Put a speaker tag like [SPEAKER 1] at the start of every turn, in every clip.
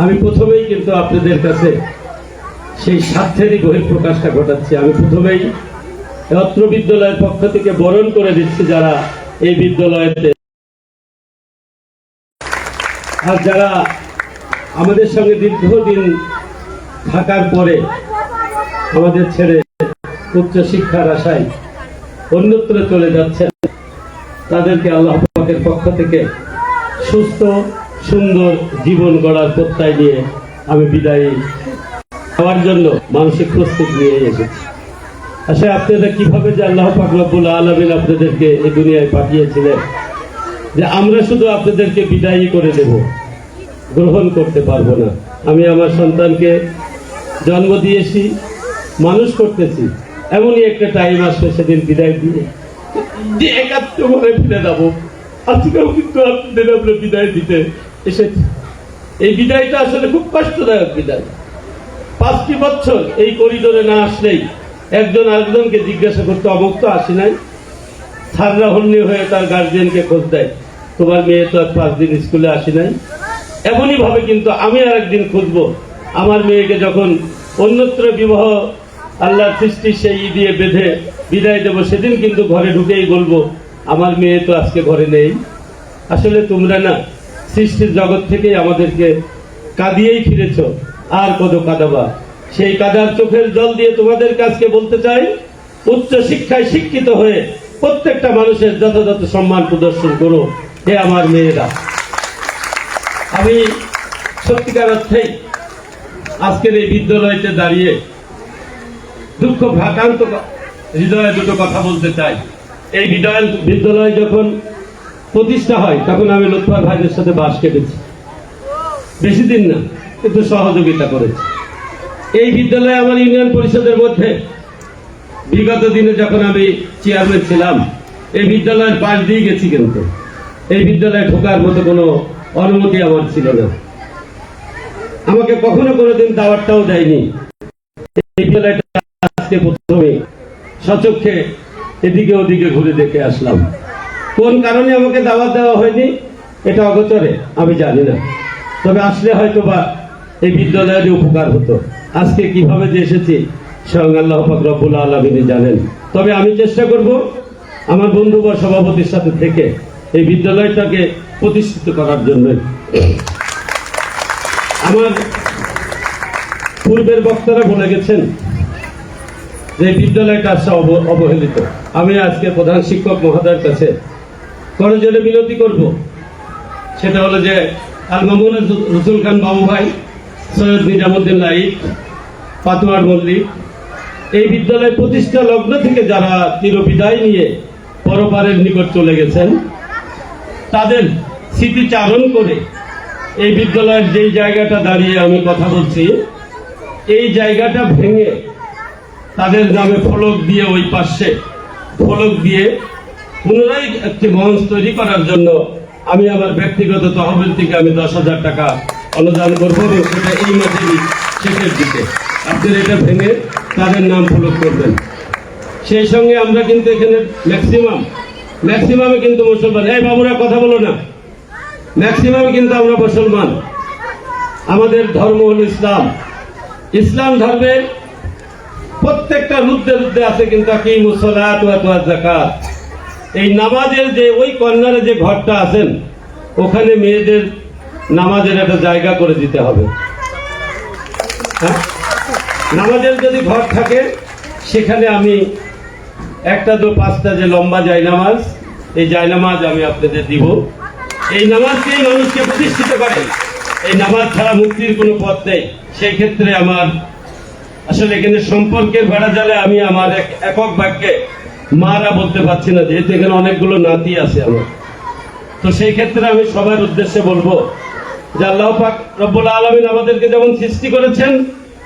[SPEAKER 1] আমি প্রথমেই কিন্তু আপনাদের কাছে সেই স্বার্থেরই বহিঃপ্রকাশটা ঘটাচ্ছি। আমি প্রথমেই অত্র বিদ্যালয়ের পক্ষ থেকে বরণ করে দিচ্ছি যারা এই বিদ্যালয়েতে আর যারা আমাদের সঙ্গে দীর্ঘদিন থাকার পরে আমাদের ছেড়ে উচ্চ শিক্ষার আশায় অন্যত্র চলে যাচ্ছেন, তাদেরকে আল্লাহ পক্ষ থেকে সুস্থ সুন্দর জীবন গড়ার প্রত্যয় নিয়ে আমি বিদায়ী হওয়ার জন্য মানসিক প্রস্তুত নিয়ে এসেছি। আসলে আপনারা কীভাবে যে আল্লাহ পাক রব্বুল আলমিন আপনাদেরকে এই দুনিয়ায় পাঠিয়েছিলেন যে আমরা শুধু আপনাদেরকে বিদায়ী করে দেব, গ্রহণ করতে পারব না। আমি আমার সন্তানকে জন্ম দিয়েছি, মানুষ করতেছি, এমনই একটা টাইম আসবে সেদিন বিদায় দিয়ে। যে একাত্ম মনে ফিরে যাব, আজকেও কিন্তু আপনাদের আমরা বিদায় দিতে এসেছি। এই বিদায়টা আসলে খুব কষ্টদায়ক বিদায়। পাঁচটি বছর এই করিডোরে না আসলেই একজন আরেকজনকে জিজ্ঞাসা করতে অমুক তো আসি নাই। স্যাররা হন্যে হয়ে তার গার্জিয়ানকে খোঁজ দেয়। তোমার মেয়ে তো আর পাঁচ দিন স্কুলে আসি নাই। এমনই ভাবে কিন্তু আমি আর একদিন খুঁজবো। আমার মেয়েকে যখন অন্যত্র বিবাহ আল্লাহর সৃষ্টি সেই দিয়ে বেঁধে বিদায় দেবো, সেদিন কিন্তু ঘরে ঢুকেই বলব, আমার মেয়ে তো আজকে ঘরে নেই। আসলে তোমরা না সৃষ্টির জগৎ থেকেই আমাদেরকে কাঁদিয়েই ফিরেছ। আর কত কাঁদাবা সেই কাদার চোখের জল দিয়ে তোমাদের কাছকে বলতে চাই, উচ্চ শিক্ষায় শিক্ষিত হয়ে প্রত্যেকটা মানুষের যথাযথ সম্মান প্রদর্শন করো, হে আমার মেয়েরা। আমি সত্যিকার অর্থেই আজকের এই বিদ্যালয়তে দাঁড়িয়ে দুঃখ ভ্রাকান্ত হৃদয়ে দুটো কথা বলতে চাই। এই বিদ্যালয় বিদ্যালয় যখন প্রতিষ্ঠা হয়, তখন আমি লোকপাল ভাইদের সাথে বাস কেটেছি। বেশি দিন না, কিন্তু সহযোগিতা করেছি। এই বিদ্যালয়ে আমার ইউনিয়ন পরিষদের মধ্যে বিগত দিনে যখন আমি চেয়ারম্যান ছিলাম, এই বিদ্যালয়ের পাশ দিয়ে গেছি কিন্তু। এই বিদ্যালয়ে ঢোকার মতো কোনো অনুমতি আমার ছিল না। আমাকে কখনো কোনোদিন দাওয়াতটাও দেয়নি। এই বিদ্যালয়টা আজকে প্রথমে সচক্ষে এদিকে ওদিকে ঘুরে দেখে আসলাম। কোন কারণে আমাকে দাওয়াত দেওয়া হয়নি, এটা অগোচরে, আমি জানি না। তবে আসলে হয়তো বা এই বিদ্যালয়ের উপকার হতো। আজকে কীভাবে যে এসেছি, স্বয়ং আল্লাহ পাক রব্বুল আলমিনী জানেন। তবে আমি চেষ্টা করব আমার বন্ধু বা সভাপতির সাথে থেকে এই বিদ্যালয়টাকে প্রতিষ্ঠিত করার জন্য। আমার পূর্বের বক্তারা বলে গেছেন যে বিদ্যালয়টা অব- অবহেলিত। আমি আজকে প্রধান শিক্ষক মহোদয়ের কাছে করজোরে বিনতি করব। সেটা হলো যে আল মামুন রসুল খান বাবু ভাই, সৈয়দ নিজামুদ্দিন লাইক পাতুয়ার মল্লিক, এই বিদ্যালয় প্রতিষ্ঠা লগ্ন থেকে যারা চিরবিদায় নিয়ে পরপারের নিকট চলে গেছেন, তাদের স্মৃতিচারণ করে এই বিদ্যালয়ের যেই জায়গাটা দাঁড়িয়ে আমি কথা বলছি, এই জায়গাটা ভেঙে তাদের নামে ফলক দিয়ে ওই পাশে ফলক দিয়ে পুনরায় একটি মঞ্চ তৈরি করার জন্য আমি আমার ব্যক্তিগত তহবিল থেকে আমি দশ হাজার টাকা অনুদান করব এবং সেটা এই মাসেরই শেষের দিকে। আপনারা এটা ভেঙে তাদের নাম ফলক করবেন। সেই সঙ্গে আমরা কিন্তু এখানে ম্যাক্সিমাম, ম্যাক্সিমামে কিন্তু মুসলমান। এই বাবুরা কথা বলো না। ম্যাক্সিমাম কিন্তু আমরা মুসলমান। আমাদের ধর্ম হল ইসলাম। ইসলাম ধর্মের প্রত্যেকটা রুদ্ধে রুদ্ধে আছে কিন্তু কি মুসলাত জাকাত এই নামাজের যে, ওই কর্নারে যে ঘরটা আছেন, ওখানে মেয়েদের নামাজের একটা জায়গা করে দিতে হবে। হ্যাঁ? নামাজের যদি ঘর থাকে, সেখানে আমি একটা তো পাঁচটা যে লম্বা জায়নামাজ, এই জায়নামাজ আমি আপনাদের দিব। এই নামাজকেই মানুষকে প্রতিষ্ঠিত করে। এই নামাজ ছাড়া মুক্তির কোনো পথ নেই। সেই ক্ষেত্রে আমার, আসলে এখানে সম্পর্কের ভাড়া জালে আমি আমার এক- একক বাক্যে মারা বলতে পারছি না, যেহেতু এখানে অনেকগুলো নাতি আছে আমার। তো সেই ক্ষেত্রে আমি সবার উদ্দেশ্যে বলব যে আল্লাহ পাক রব্বুল আলমিন আমাদেরকে যেমন সৃষ্টি করেছেন,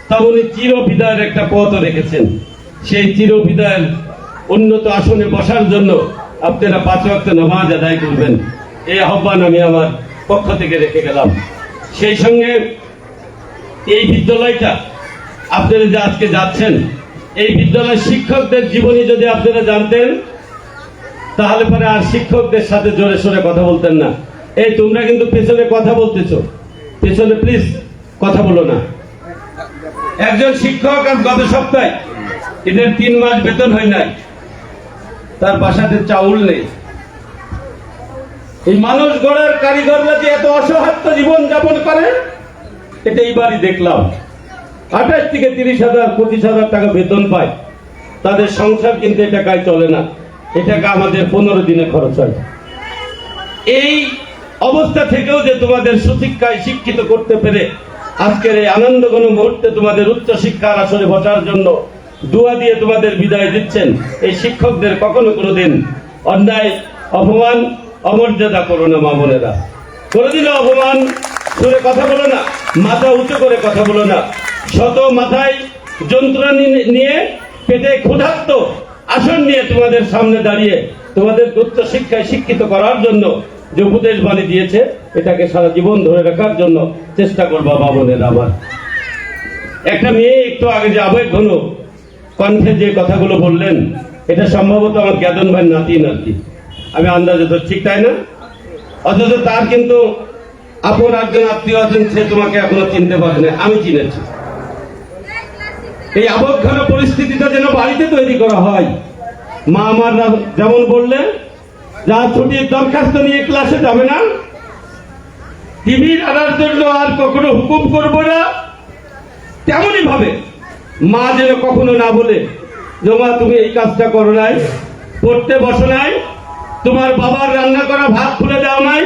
[SPEAKER 1] তেমনি চির বিদায়ের একটা পথও রেখেছেন। সেই চির বিদায়ের উন্নত আসনে বসার জন্য আপনারা পাঁচ ওয়াক্ত নামাজ আদায় করবেন। এই আহ্বান আমি আমার পক্ষ থেকে রেখে গেলাম। সেই সঙ্গে এই বিদ্যালয়টা, আপনারা যে আজকে যাচ্ছেন এই বিদ্যালয়ের শিক্ষকদের জীবনী যদি আপনারা জানতেন, তাহলে পরে আর শিক্ষকদের সাথে জোরে সোরে কথা বলতেন না। এই তোমরা কিন্তু পেছনে কথা বলতেছো। পেছনে প্লিজ কথা বলো না। একজন শিক্ষক আর গত সপ্তাহে, এদের তিন মাস বেতন হয় নাই। তার বাসাতে চাউল নেই। এই মানুষ গড়ার কারিগররা যে এত অসহায় জীবন যাপন করে, এটা এইবারই দেখলাম। আঠাশ থেকে তিরিশ হাজার, পঁচিশ হাজার টাকা বেতন পায়। তাদের সংসার কিন্তু এ টাকায় চলে না। এ টাকা আমাদের পনেরো দিনে খরচ হয়। এই অবস্থা থেকেও যে তোমাদের সুশিক্ষায় শিক্ষিত করতে পেরে আজকের এই আনন্দঘন মুহূর্তে তোমাদের উচ্চ শিক্ষার আসলে বসার জন্য দোয়া দিয়ে তোমাদের বিদায় দিচ্ছেন এই শিক্ষকদের কখনো কোনোদিন অন্যায়, অপমান, অমর্যাদা করো না, মা বোনেরা। কোনোদিনও অপমান করে কথা বলো না, মাথা উঁচু করে কথা বলো না। শত মাথায় যন্ত্রণা নিয়ে পেটে ক্ষুধার্ত আসন নিয়ে তোমাদের সামনে দাঁড়িয়ে তোমাদের উচ্চ শিক্ষায় শিক্ষিত করার জন্য যে উপদেশ বাণী দিয়েছে, এটাকে সারা জীবন ধরে রাখার জন্য চেষ্টা করবা বাবনের আমার। একটা মেয়ে একটু আগে যে আবেগ ঘন কণ্ঠে যে কথাগুলো বললেন, এটা সম্ভবত আমার জ্ঞাদন ভাই নাতি নাতি আমি আন্দাজে তো ঠিক তাই না? অথচ তার কিন্তু আপন একজন আত্মীয় আছেন, সে তোমাকে এখনও চিনতে পারে না আমি চিনেছি। এই আবক্ষানা পরিস্থিতিটা যেন বাড়িতে তৈরি করা হয়। মা আমার যেমন বললে যা ছুটির দরখাস্ত নিয়ে ক্লাসে যাবে না। টিভির আনার জন্য আর কখনো হুকুম করব না। তেমনই ভাবে মা যেন কখনো না বলে, যে মা, তুমি এই কাজটা করো নাই, পড়তে বসো নাই, তোমার বাবার রান্না করা ভাত খুলে দাও নাই।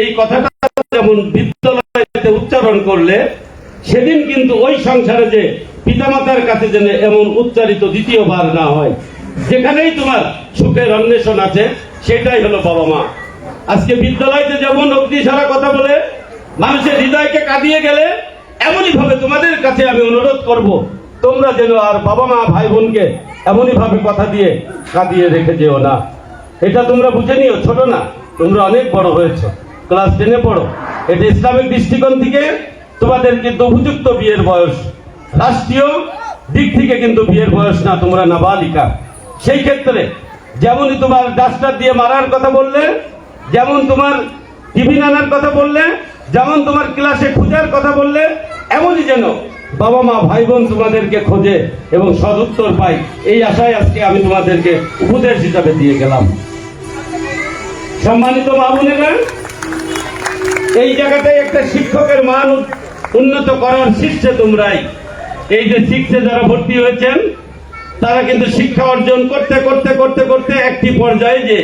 [SPEAKER 1] এই কথাটা যেমন বিদ্যালয়তে উচ্চারণ করলে, সেদিন কিন্তু ওই সংসারে যে পিতামাতার কাছে যেন এমন উচ্চারিত দ্বিতীয়বার না হয়। যেখানেই তোমার সুখের অন্বেষণ আছে, সেটাই হলো বাবা মা। আজকে বিদ্যালয়তে যেমন অগ্নি সারা কথা বলে, মানুষের হৃদয়কে কাঁদিয়ে গেলে এমনই ভাবে তোমাদের কাছে আমি অনুরোধ করব, তোমরা যেন আর বাবা মা ভাই বোনকে এমনই ভাবে কথা দিয়ে কাঁদিয়ে রেখে যেও না। এটা তোমরা বুঝে নিও, ছোট না, তোমরা অনেক বড় হয়েছ। ক্লাস টেনে পড়ো। এটা ইসলামিক দৃষ্টিকোণ থেকে তোমাদের কিন্তু উপযুক্ত বিয়ের বয়স। রাষ্ট্রীয় দিক থেকে কিন্তু বিয়ের বয়স না, তোমরা নাবালিকা। সেই ক্ষেত্রে যেমনই তোমার ডাস্টার দিয়ে মারার কথা বললে, যেমন তোমার টিভি আনার কথা বললে, যেমন তোমার ক্লাসে খোঁজার কথা বললে, এমনই যেন বাবা মা ভাই বোন তোমাদেরকে খোঁজে এবং সদুত্তর পাই এই আশায় আজকে আমি তোমাদেরকে উপদেশ হিসাবে দিয়ে গেলাম। সম্মানিত মা বোনেরা, এই জায়গাটায় একটা শিক্ষকের মান উন্নত করার শীর্ষে তোমরাই। এই যে শিক্ষে যারা ভর্তি হয়েছেন, তারা কিন্তু শিক্ষা অর্জন করতে করতে করতে করতে একটি পর্যায়ে যে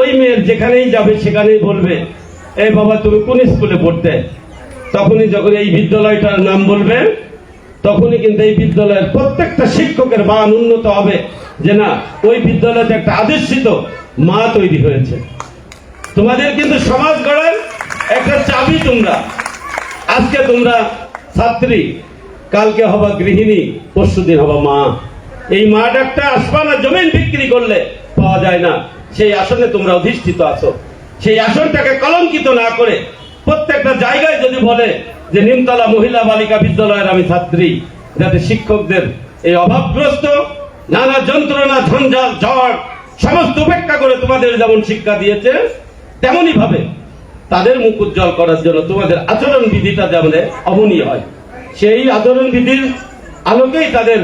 [SPEAKER 1] ওই মেয়ের যেখানেই যাবে সেখানেই বলবে এই বাবা, তুমি কোন স্কুলে পড়তে? তখনই যখন এই বিদ্যালয়টার নাম বলবে, তখনই কিন্তু এই বিদ্যালয়ের প্রত্যেকটা শিক্ষকের মান উন্নত হবে যে না, ওই বিদ্যালয়তে একটা আদর্শিত মা তৈরি হয়েছে। তোমাদের কিন্তু সমাজ গড়ার একটা চাবি তোমরা। আজকে তোমরা ছাত্রী কালকে হবা গৃহিণী পরশু দিন হবা মা। এই মা ডাকটা আসমান আর জমিন বিক্রি করলে পাওয়া যায় না। সেই আসনে তোমরা অধিষ্ঠিত আছো। সেই আসনটাকে কলঙ্কিত না করে প্রত্যেকটা জায়গায় যদি বলে যে, নিমতলা মহিলা বালিকা বিদ্যালয়ের আমি ছাত্রী যাতে শিক্ষকদের এই অভাবগ্রস্ত, নানা যন্ত্রণা, ঝঞ্ঝাল, ঝড়, সমস্ত উপেক্ষা করে তোমাদের যেমন শিক্ষা দিয়েছে, তেমনই ভাবে তাদের মুখ উজ্জ্বল করার জন্য তোমাদের আচরণ বিধিটা যেমন অমনীয় হয়। সেই আচরণ বিধির আলোকেই তাদের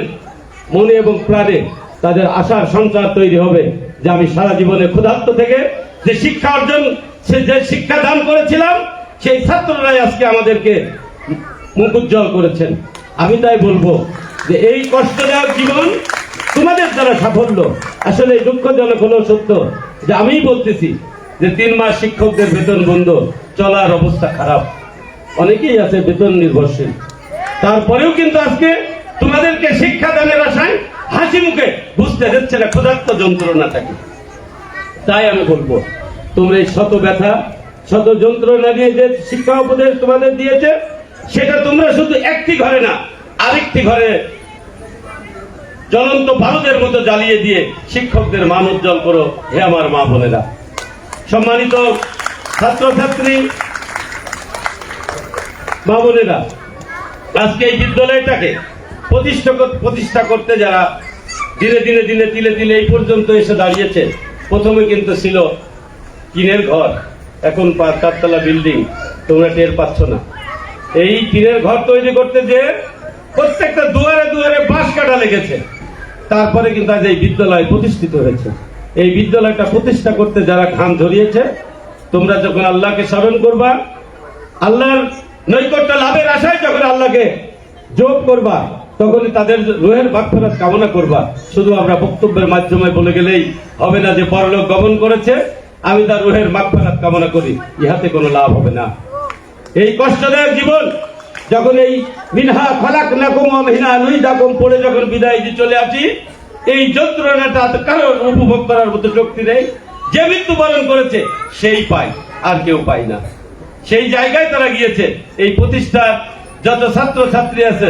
[SPEAKER 1] মনে এবং প্রাণে তাদের আশার সঞ্চার তৈরি হবে যে আমি সারা জীবনে ক্ষুধার্ত থেকে যে শিক্ষা অর্জন, সে যে শিক্ষা দান করেছিলাম, সেই ছাত্ররাই আজকে আমাদেরকে মুখ উজ্জ্বল করেছেন। আমি তাই বলব যে এই কষ্টদায়ক জীবন তোমাদের দ্বারা সাফল্য। আসলে দুঃখজনক হলো সত্য যে আমিই বলতেছি যে তিন মাস শিক্ষকদের বেতন বন্ধ, চলার অবস্থা খারাপ। অনেকেই আছে বেতন নির্ভরশীল। তারপরেও কিন্তু আজকে তোমাদেরকে শিক্ষা দানের আশায় হাসি মুখে বুঝতে দিচ্ছে না, ক্ষুধার্ত যন্ত্রণাটাকে। তাই আমি বলব, তোমরা এই শত ব্যথা, শত যন্ত্রণা নিয়ে যে শিক্ষা উপদেশ তোমাদের দিয়েছে, সেটা তোমরা শুধু একটি ঘরে না, আরেকটি ঘরে জ্বলন্ত ভারতের মতো জ্বালিয়ে দিয়ে শিক্ষকদের মান উজ্জ্বল করো, হে আমার মা বোনেরা। সম্মানিত ছাত্রছাত্রী, মা বোনেরা আজকে এই বিদ্যালয়টাকে প্রতিষ্ঠা প্রতিষ্ঠা করতে যারা ধীরে ধীরে দিনে তিলে তিলে এই পর্যন্ত এসে দাঁড়িয়েছে, প্রথমে কিন্তু ছিল টিনের ঘর, এখন চারতলা বিল্ডিং, তোমরা টের পাচ্ছ না। এই টিনের ঘর তৈরি করতে যে প্রত্যেকটা দুয়ারে দুয়ারে বাঁশ কাটা লেগেছে, তারপরে কিন্তু আজ এই বিদ্যালয় প্রতিষ্ঠিত হয়েছে। এই বিদ্যালয়টা প্রতিষ্ঠা করতে যারা ঘাম ঝরিয়েছে, তোমরা যখন আল্লাহকে স্মরণ করবা, আল্লাহর নৈকট্য লাভের আশায় যখন আল্লাহকে যোগ করবা, তখনই তাদের রোহের বাক্যরাত কামনা করবা। শুধু আমরা বক্তব্যের মাধ্যমে বলে গেলেই হবে না যে পরলোক গমন করেছে, আমি তার রোহের মাগফিরাত কামনা করি। ইহাতে কোনো লাভ হবে না। এই কষ্টদায়ক জীবন, যখন এই মিনহা খলাক নাকুম মিনহা নুই দাকুম পড়ে যখন বিদায় দিয়ে চলে আসি, এই যন্ত্রণাটা কারোর উপভোগ করার মতো শক্তি নেই। যে মৃত্যুবরণ করেছে, সেই পায়, আর কেউ পায় না। সেই জায়গায় তারা গিয়েছে। এই প্রতিষ্ঠার যত ছাত্র ছাত্রী আছে,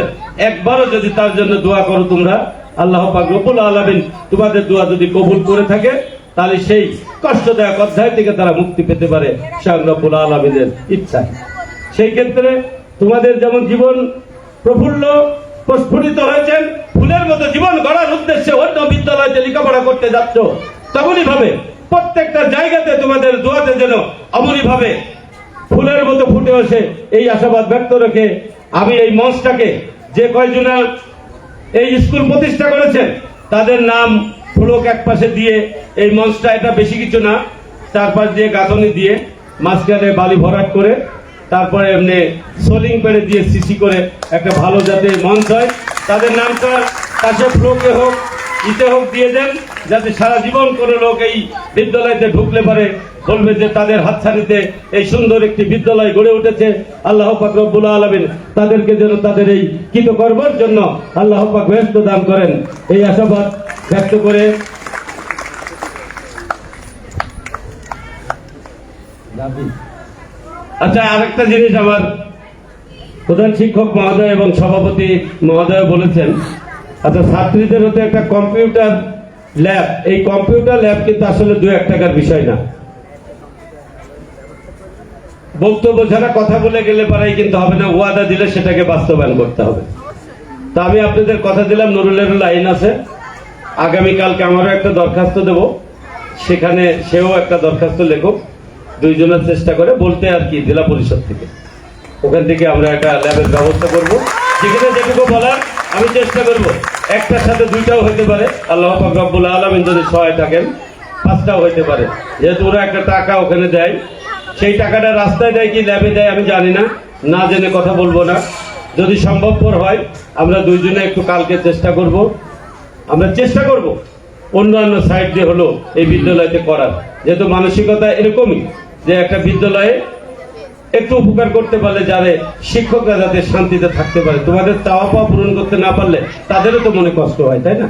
[SPEAKER 1] একবারও যদি তার জন্য দোয়া করো তোমরা, আল্লাহ পাক রব্বুল আলামিন তোমাদের দোয়া যদি কবুল করে থাকে, তাহলে সেই কষ্টদায়ক অধ্যায় থেকে তারা মুক্তি পেতে পারে স্বয়ং রব্বুল আলামিনের ইচ্ছা সেই ক্ষেত্রে তোমাদের যেমন জীবন প্রফুল্ল, প্রস্ফুটিত হয়েছেন, ফুলের মতো জীবন গড়ার উদ্দেশ্যে অন্য বিদ্যালয়তে লেখাপড়া করতে যাচ্ছ তেমনই ভাবে প্রত্যেকটা জায়গাতে তোমাদের দোয়াতে যেন অমনি ভাবে ফুলের মতো ফুটে আসে এই আশাবাদ ব্যক্ত রেখে আমি এই মঞ্চটাকে যে কয়জনের এই স্কুল প্রতিষ্ঠা করেছেন, তাদের নাম ফুলক এক পাশে দিয়ে এই মঞ্চটা এটা বেশি কিছু না চারপাশ দিয়ে গাঁথনি দিয়ে মাঝখানে বালি ভরাট করে, তারপরে এমনি সোলিং পেড়ে দিয়ে সিসি করে একটা ভালো যাতে মঞ্চ হয়। তাদের নামটা কাছে ফ্লোকে হোক, ইতে হোক দিয়ে দেন, যাতে সারা জীবন কোনো লোক এই বিদ্যালয়তে ঢুকলে পারে। বলবে যে তাদের হাতছানিতে এই সুন্দর একটি বিদ্যালয় গড়ে উঠেছে। আল্লাহ পাক রব্বুল আলমিন তাদেরকে যেন তাদের এই কৃতকর্মের জন্য আল্লাহ পাক ব্যস্ত দান করেন। এই আশাবাদ ব্যক্ত করে আচ্ছা আরেকটা জিনিস আমার প্রধান শিক্ষক মহোদয় এবং সভাপতি মহোদয় বলেছেন। আচ্ছা ছাত্রীদের হতে একটা কম্পিউটার ল্যাব, এই কম্পিউটার ল্যাব কিন্তু আসলে দু এক টাকার বিষয় না। বক্তব্য ছাড়া কথা বলে গেলে পারাই কিন্তু হবে না, ওয়াদা দিলে সেটাকে বাস্তবায়ন করতে হবে। তা আমি আপনাদের কথা দিলাম, নুরুলের লাইন আছে। আগামীকালকে আমারও একটা দরখাস্ত দেব। সেখানে সেও একটা দরখাস্ত লেখক, দুইজনের চেষ্টা করে বলতে আর কি, জেলা পরিষদ থেকে। ওখান থেকে আমরা একটা ল্যাবের ব্যবস্থা করব। যেখানে যেটুকু বলার, আমি চেষ্টা করব। একটার সাথে দুইটাও হইতে পারে। আল্লাহ পাক আলমিন যদি সহায় থাকেন, পাঁচটাও হইতে পারে। যেহেতু ওরা একটা টাকা ওখানে দেয় সেই টাকাটা রাস্তায় দেয় কি ল্যাবে দেয় আমি জানি না। না জেনে কথা বলব না। যদি সম্ভবপর হয়, আমরা দুইজনে একটু কালকে চেষ্টা করব। আমরা চেষ্টা করব অন্যান্য সাইড দিয়ে হলো এই বিদ্যালয়তে করার। যেহেতু মানসিকতা এরকমই যে একটা বিদ্যালয়ে একটু উপকার করতে পারলে যারে শিক্ষকরা যাতে শান্তিতে থাকতে পারে। তোমাদের চাওয়া পাওয়া পূরণ করতে না পারলে তাদেরও তো মনে কষ্ট হয়, তাই না?